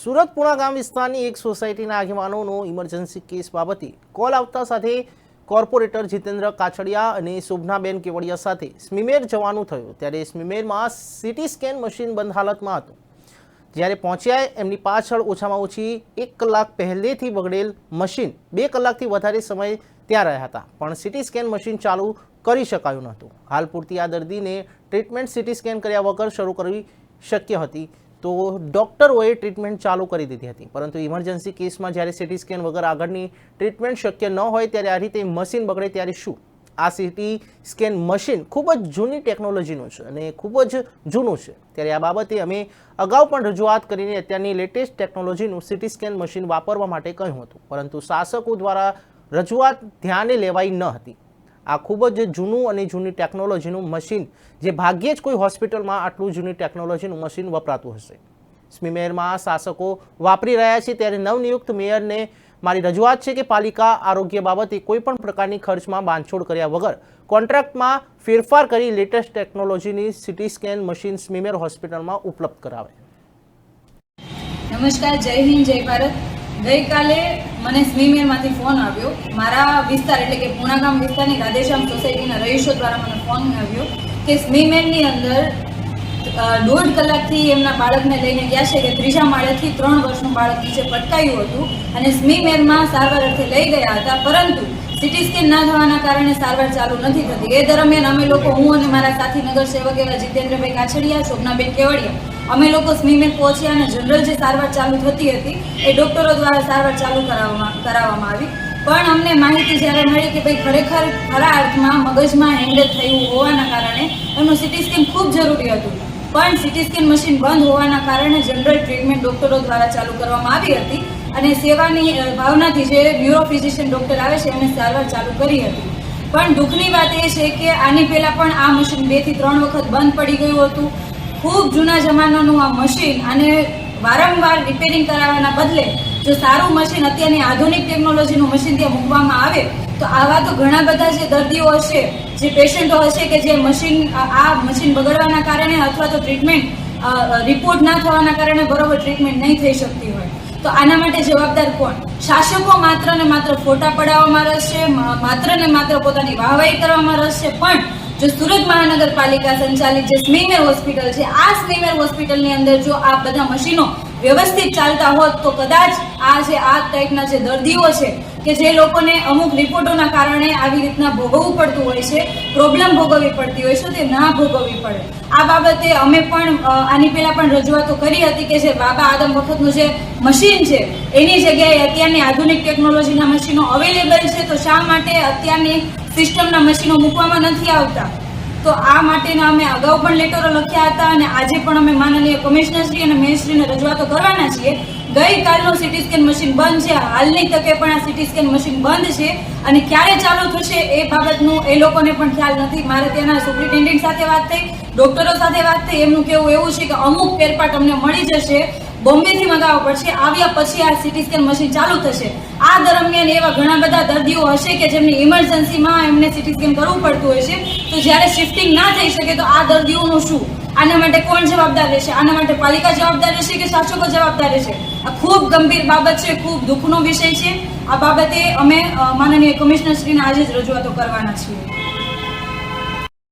સુરત પુણા ગામ વિસ્તારની એક સોસાયટીના આગેવાનોનો ઇમરજન્સી કેસ બાબતે કોલ આવતા સાથે કોર્પોરેટર જીતેન્દ્ર કાછડિયા અને શોભનાબેન કેવડિયા સાથે સ્મીમેર જવાનું થયું. ત્યારે સ્મીમેરમાં સિટી સ્કેન મશીન બંધ હાલતમાં હતું. જ્યારે પહોંચ્યા એમની પાછળ ઓછામાં ઓછી એક કલાક પહેલેથી બગડેલ મશીન બે કલાકથી વધારે સમય ત્યાં રહ્યા હતા. પણ સિટી સ્કેન મશીન ચાલુ કરી શકાયું નહોતું. હાલ પૂરતી આ દર્દીને ટ્રીટમેન્ટ સીટી સ્કેન કર્યા વગર શરૂ કરવી શક્ય હતી. તો ડૉક્ટરોએ ટ્રીટમેન્ટ ચાલુ કરી દીધી હતી. પરંતુ ઇમરજન્સી કેસમાં જ્યારે સિટી સ્કેન વગર આગળની ટ્રીટમેન્ટ શક્ય ન હોય ત્યારે આ રીતે મશીન બગડે ત્યારે શું? આ સિટી સ્કેન મશીન ખૂબ જ જૂની ટેકનોલોજીનું છે અને ખૂબ જ જૂનું છે. ત્યારે આ બાબતે અમે અગાઉ પણ રજૂઆત કરીને અત્યારની લેટેસ્ટ ટેકનોલોજીનું સિટી સ્કેન મશીન વાપરવા માટે કહ્યું હતું. પરંતુ શાસકો દ્વારા રજૂઆત ધ્યાને લેવાઈ ન હતી. આ ખૂબ જ જૂનું અને જૂની ટેકનોલોજીનું મશીન જે ભાગ્યે જ કોઈ હોસ્પિટલમાં આટલું જૂની ટેકનોલોજીનું મશીન વપરાતું હશે. સ્મીમેરમાં શાસકો વાપરી રહ્યા છે ત્યારે નવનિયુક્ત મેયરને મારી રજૂઆત છે કે પાલિકા આરોગ્ય બાબતે કોઈપણ પ્રકારની ખર્ચમાં બાંધછોડ કર્યા વગર કોન્ટ્રાક્ટમાં ફેરફાર કરી લેટેસ્ટ ટેકનોલોજીની સિટી સ્કેન મશીન સ્મીમેર હોસ્પિટલમાં ઉપલબ્ધ કરાવે. નમસ્કાર, જય હિન્દ, જય ભારત. ગઈકાલે મને સ્વીમેરમાંથી ફોન આવ્યો. મારા વિસ્તાર એટલે કે પૂણાગામ વિસ્તારની રાધેશ્યામ સોસાયટીના રહીશો દ્વારા મને ફોન આવ્યો કે સ્મીમેરની અંદર દોઢ કલાકથી એમના બાળકને લઈને ગયા છે કે ત્રીજા માળેથી ત્રણ વર્ષનું બાળક નીચે પટકાયું હતું અને સ્મીમેરમાં સારવાર અર્થે લઈ ગયા હતા, પરંતુ સિટી સ્કેન ના થવાના કારણે સારવાર ચાલુ નથી થતી. એ દરમિયાન અમે લોકો હું અને મારા સાથી નગરસેવક એવા જીતેન્દ્રભાઈ કાછડિયા, શોભનાબેન કેવડિયા અમે લોકો સ્મીમેર પહોંચ્યા અને જનરલ જે સારવાર ચાલુ થતી હતી, એ ડોક્ટરો દ્વારા સારવાર ચાલુ કરાવવામાં કરાવવામાં આવી. પણ અમને માહિતી જ્યારે મળી કે ભાઈ ખરેખર ખરા અર્થમાં મગજમાં હેન્ડલ થયું હોવાના કારણે એમનું સિટી સ્કેન ખૂબ જરૂરી હતું. પણ સિટી સ્કેન મશીન બંધ હોવાના કારણે જનરલ ટ્રીટમેન્ટ ડોક્ટરો દ્વારા ચાલુ કરવામાં આવી હતી અને સેવાની ભાવનાથી જે ન્યુરો ફિઝિશિયન ડોક્ટર આવે છે એમને સારવાર ચાલુ કરી હતી. પણ દુઃખની વાત એ છે કે આની પહેલાં પણ આ મશીન બેથી ત્રણ વખત બંધ પડી ગયું હતું. ખૂબ જૂના જમાનાનું આ મશીન અને વારંવાર રિપેરિંગ કરાવવાના બદલે જો સારું મશીન અત્યારની આધુનિક ટેકનોલોજીનું મશીન ત્યાં મૂકવામાં આવે, તો આવા તો ઘણા બધા જે દર્દીઓ હશે, જે પેશન્ટો હશે કે જે મશીન આ મશીન બગડવાના કારણે અથવા તો ટ્રીટમેન્ટ રિપોર્ટ ના થવાના કારણે બરોબર ટ્રીટમેન્ટ નહીં થઈ શકતી હોય. તો આના માટે જવાબદાર કોણ? શાસકો માત્ર ને માત્ર ફોટા પડાવવામાં રસ છે માત્ર ને માત્ર પોતાની વાહવાહી કરવામાં રસ છે પણ જો સુરત મહાનગરપાલિકા સંચાલિત જે સ્મીમેર હોસ્પિટલ છે, આ સ્મીમેર હોસ્પિટલની અંદર જો આ બધા મશીનો વ્યવસ્થિત ચાલતા હોત, તો કદાચ આ જે આ ટાઈપના જે દર્દીઓ છે, કે જે લોકોને અમુક રિપોર્ટોના કારણે આવી રીતના ભોગવવું પડતું હોય છે, પ્રોબ્લેમ ભોગવવી પડતી હોય છે, તે ના ભોગવવી પડે. આ બાબતે અમે પણ આની પહેલાં પણ રજૂઆતો કરી હતી કે જે બાબા આદમ વખતનું જે મશીન છે, એની જગ્યાએ અત્યારની આધુનિક ટેકનોલોજીના મશીનો અવેલેબલ છે, તો શા માટે અત્યારની સિસ્ટમના મશીનો મૂકવામાં નથી આવતા. તો આ માટેના અમે અગાઉ પણ લેટરો લખ્યા હતા અને આજે પણ અમે માનનીય કમિશનરશ્રી અને મેયરશ્રીને રજૂઆતો કરવાના છીએ. ગઈકાલનું સિટી સ્કેન મશીન બંધ છે, હાલની તકે પણ આ સિટી સ્કેન મશીન બંધ છે અને ક્યારે ચાલુ થશે એ બાબતનું એ લોકોને પણ ખ્યાલ નથી. મારે ત્યાંના સુપ્રિન્ટેન્ડન્ટ સાથે વાત થઈ, ડોક્ટરો સાથે વાત થઈ, એમનું કહેવું એવું છે કે અમુક ફેરફાર તમને મળી જશે. બોમ્બેથી મંગાવવા પડશે. આવ્યા પછી આ સિટી સ્કેન મશીન ચાલુ થશે. આ દરમિયાન એવા ઘણા બધા દર્દીઓ હશે કે જેમની ઇમરજન્સીમાં એમને સિટી સ્કેન કરવું પડતું હોય છે તો જ્યારે શિફ્ટિંગ ના થઈ શકે તો આ દર્દીઓનું શું? આના માટે કોણ જવાબદાર રહેશે? આના માટે પાલિકા જવાબદાર રહેશે કે શાસકો જવાબદાર રહેશે? આ ખૂબ ગંભીર બાબત છે, ખૂબ દુઃખનો વિષય છે. આ બાબતે અમે માનનીય કમિશનરશ્રીને આજે જ રજૂઆતો કરવાના છીએ.